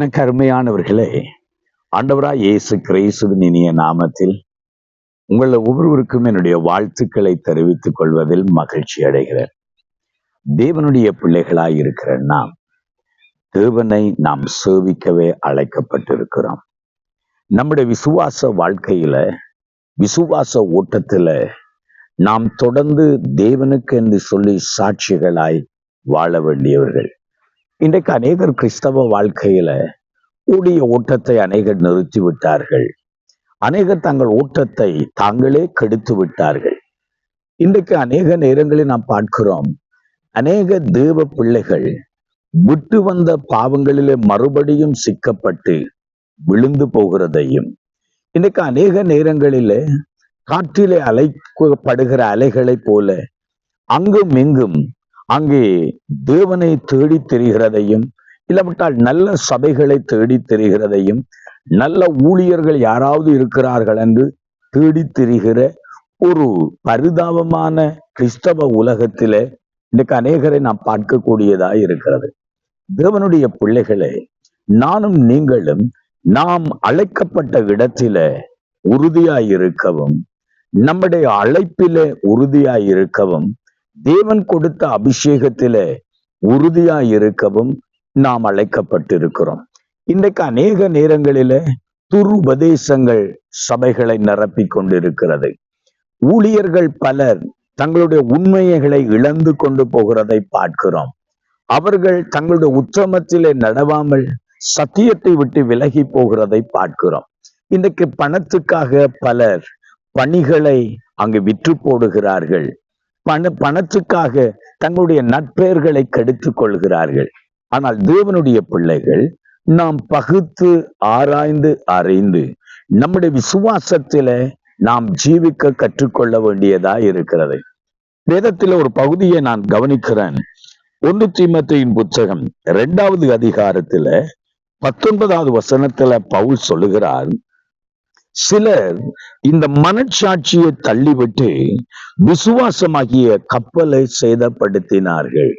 எனக்கு அருமையானவர்களே இயேசு கிரேசுவின் இனிய நாமத்தில் உங்கள் ஒவ்வொருவருக்கும் என்னுடைய வாழ்த்துக்களை தெரிவித்துக் கொள்வதில் மகிழ்ச்சி அடைகிறேன். தேவனுடைய பிள்ளைகளாய் இருக்கிற நாம் தேவனை நாம் சேவிக்கவே அழைக்கப்பட்டிருக்கிறோம். நம்முடைய விசுவாச வாழ்க்கையில விசுவாச ஓட்டத்துல நாம் தொடர்ந்து தேவனுக்கு என்று சொல்லி சாட்சிகளாய் வாழ வேண்டியவர்கள் இன்றைக்கு அநேகர் கிறிஸ்தவ வாழ்க்கையில கூடிய ஓட்டத்தை அநேகர் நிறுத்தி விட்டார்கள். அநேகர் தங்கள் ஓட்டத்தை தாங்களே கெடுத்து விட்டார்கள். இன்றைக்கு அநேக நேரங்களில் நாம் பார்க்கிறோம் அநேக தேவ பிள்ளைகள் விட்டு வந்த பாவங்களிலே மறுபடியும் சிக்கப்பட்டு விழுந்து போகிறதையும் இன்றைக்கு அநேக நேரங்களிலே காற்றிலே அலைக்கப்படுகிற அலைகளைப் போல அங்கும் இங்கும் அங்கே தேவனை தேடி தெரிகிறதையும் இல்லாவிட்டால் நல்ல சபைகளை தேடி தெரிகிறதையும் நல்ல ஊழியர்கள் யாராவது இருக்கிறார்கள் என்று தேடி தெரிகிற ஒரு பரிதாபமான கிறிஸ்தவ உலகத்திலே இன்னைக்கு அநேகரை நாம் பார்க்கக்கூடியதா இருக்கிறது. தேவனுடைய பிள்ளைகளே நானும் நீங்களும் நாம் அழைக்கப்பட்ட இடத்தில உறுதியாய் இருக்கவும் நம்முடைய அழைப்பிலே உறுதியாய் இருக்கவும் தேவன் கொடுத்த அபிஷேகத்தில உறுதியா இருக்கவும் நாம் அழைக்கப்பட்டிருக்கிறோம். இன்றைக்கு அநேக நேரங்களில துருபதேசங்கள் சபைகளை நிரப்பி கொண்டிருக்கிறது ஊழியர்கள் பலர் தங்களுடைய உண்மைகளை இழந்து கொண்டு போகிறதை பார்க்கிறோம். அவர்கள் தங்களுடைய உச்சமத்திலே நடவாமல் சத்தியத்தை விட்டு விலகி போகிறதை பார்க்கிறோம். இன்றைக்கு பணத்துக்காக பலர் பணிகளை அங்கு விற்று போடுகிறார்கள். பண பணத்துக்காக தங்களுடைய நட்பெயர்களை கெடுத்துக் கொள்கிறார்கள். ஆனால் தேவனுடைய பிள்ளைகள் நாம் பகுத்து ஆராய்ந்து அறிந்து நம்முடைய விசுவாசத்தில நாம் ஜீவிக்க கற்றுக்கொள்ள வேண்டியதா இருக்கிறது. வேதத்தில் ஒரு பகுதியை நான் கவனிக்கிறேன். ஒன்று தீமத்தையின் புத்தகம் இரண்டாவது அதிகாரத்துல பத்தொன்பதாவது வசனத்துல பவுல் சொல்லுகிறார் சிலர் இந்த மனச்சாட்சியை தள்ளிவிட்டு விசுவாசமாகிய கப்பலை சேதப்படுத்தினார்கள்.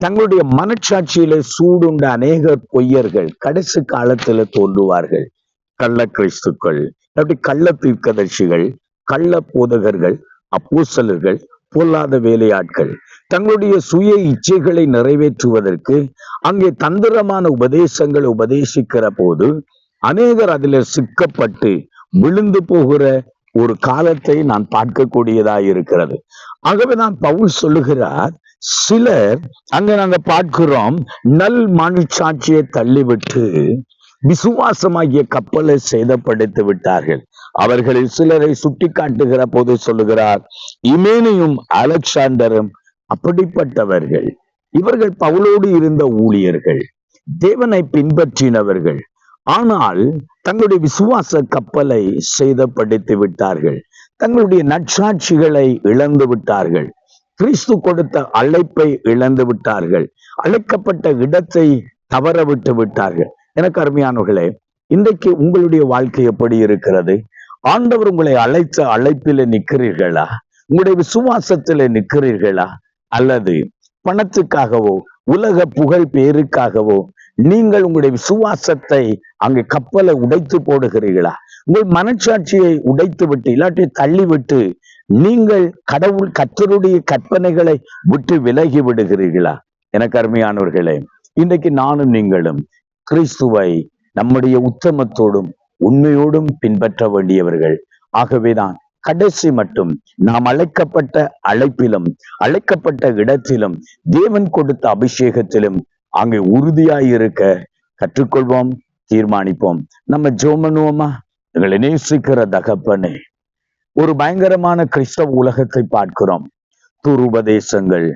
தங்களுடைய மனச்சாட்சியில சூடுண்ட அநேக பொய்யர்கள் கடைசி காலத்துல தோன்றுவார்கள். கள்ள கிறிஸ்துக்கள் அப்படி கள்ள தீர்க்கதர்சிகள் கள்ள போதகர்கள் அப்பூசலர்கள் பொல்லாத வேலையாட்கள் தங்களுடைய சுய இச்சைகளை நிறைவேற்றுவதற்கு அங்கே தந்திரமான உபதேசங்களை உபதேசிக்கிற போது அநேகர் அதில் சிக்கப்பட்டு விழுந்து போகிற ஒரு காலத்தை நான் பார்க்கக்கூடியதா இருக்கிறது. ஆகவே நான் பவுல் சொல்லுகிறார் சிலர் அங்க நாங்க பார்க்கிறோம் நல் மனுச்சாட்சியை தள்ளிவிட்டு விசுவாசமாகிய கப்பலை சேதப்படுத்தி விட்டார்கள். அவர்களில் சிலரை சுட்டி காட்டுகிற போது சொல்லுகிறார் இமேனியும் அலெக்சாண்டரும் அப்படிப்பட்டவர்கள். இவர்கள் பவுலோடு இருந்த ஊழியர்கள் தேவனை பின்பற்றினவர்கள். ஆனால் தங்களுடைய விசுவாச கப்பலை செய்தப்படுத்தி விட்டார்கள். தங்களுடைய நற்சாட்சிகளை இழந்து விட்டார்கள். கிறிஸ்து கொடுத்த அழைப்பை இழந்து விட்டார்கள். அழைக்கப்பட்ட இடத்தை தவற விட்டு விட்டார்கள். எனக்கு அருமையானவர்களே இன்றைக்கு உங்களுடைய வாழ்க்கை எப்படி இருக்கிறது? ஆண்டவர் உங்களை அழைத்த அழைப்பில நிற்கிறீர்களா? உங்களுடைய விசுவாசத்தில நிற்கிறீர்களா? அல்லது பணத்துக்காகவோ உலக புகழ் பேருக்காகவோ நீங்கள் உங்களுடைய விசுவாசத்தை அங்கு கப்பலை உடைத்து போடுகிறீர்களா? உங்கள் மனச்சாட்சியை உடைத்து விட்டு இல்லாட்டி தள்ளிவிட்டு நீங்கள் கடவுள் கத்தருடைய கற்பனைகளை விட்டு விலகி விடுகிறீர்களா? எனக்கு அருமையானவர்களே இன்றைக்கு நானும் நீங்களும் கிறிஸ்துவை நம்முடைய உத்தமத்தோடும் உண்மையோடும் பின்பற்ற வேண்டியவர்கள். ஆகவேதான் கடைசி மட்டும் நாம் அழைக்கப்பட்ட அழைப்பிலும் அழைக்கப்பட்ட இடத்திலும் தேவன் கொடுத்த அபிஷேகத்திலும் அங்கே உறுதியாயிருக்க கற்றுக்கொள்வோம் தீர்மானிப்போம். நம்ம ஜோமனுவோமா எங்களை நேசிக்கிற தகப்பனே ஒரு பயங்கரமான கிறிஸ்தவ உலகத்தை பார்க்கிறோம். துரு உபதேசங்கள்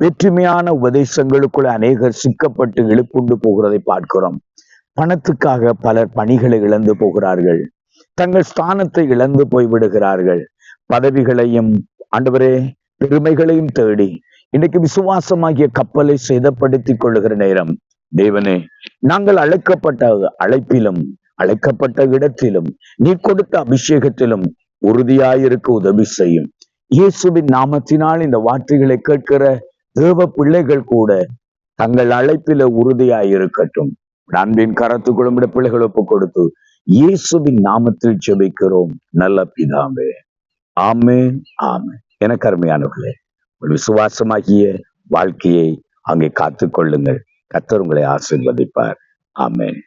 வெற்றுமையான உபதேசங்களுக்குள்ள அநேகர் சிக்கப்பட்டு இழுப்புண்டு போகிறதை பார்க்கிறோம். பணத்துக்காக பலர் பணிகளை இழந்து போகிறார்கள். தங்கள் ஸ்தானத்தை இழந்து போய் விடுகிறார்கள் பதவிகளையும் ஆண்டவரே பெருமைகளையும் தேடி இன்னைக்கு விசுவாசமாகிய கப்பலை சேதப்படுத்திக் கொள்ளுகிற நேரம். தேவனே நாங்கள் அழைக்கப்பட்ட அழைப்பிலும் அழைக்கப்பட்ட இடத்திலும் நீ கொடுத்த அபிஷேகத்திலும் உறுதியாயிருக்க உதவி செய்யும். இயேசுவின் நாமத்தினால் இந்த வார்த்தைகளை கேட்கிற தேவ பிள்ளைகள் கூட தங்கள் அழைப்பில உறுதியாயிருக்கட்டும். உம்முடைய அன்பின் கரத்துக்குள்ளும் உடைய பிள்ளைகள் ஒப்பு கொடுத்து இயேசுவின் நாமத்தில் செபிக்கிறோம் நல்ல பிதாவே. ஆமே ஆமே எனக்கு கருமையானவர்களே ஒரு விசுவாசமாகிய வாழ்க்கையை அங்கே காத்துக் கொள்ளுங்கள் கத்தர் உங்களை ஆசிர்வதிப்பார். ஆமென்.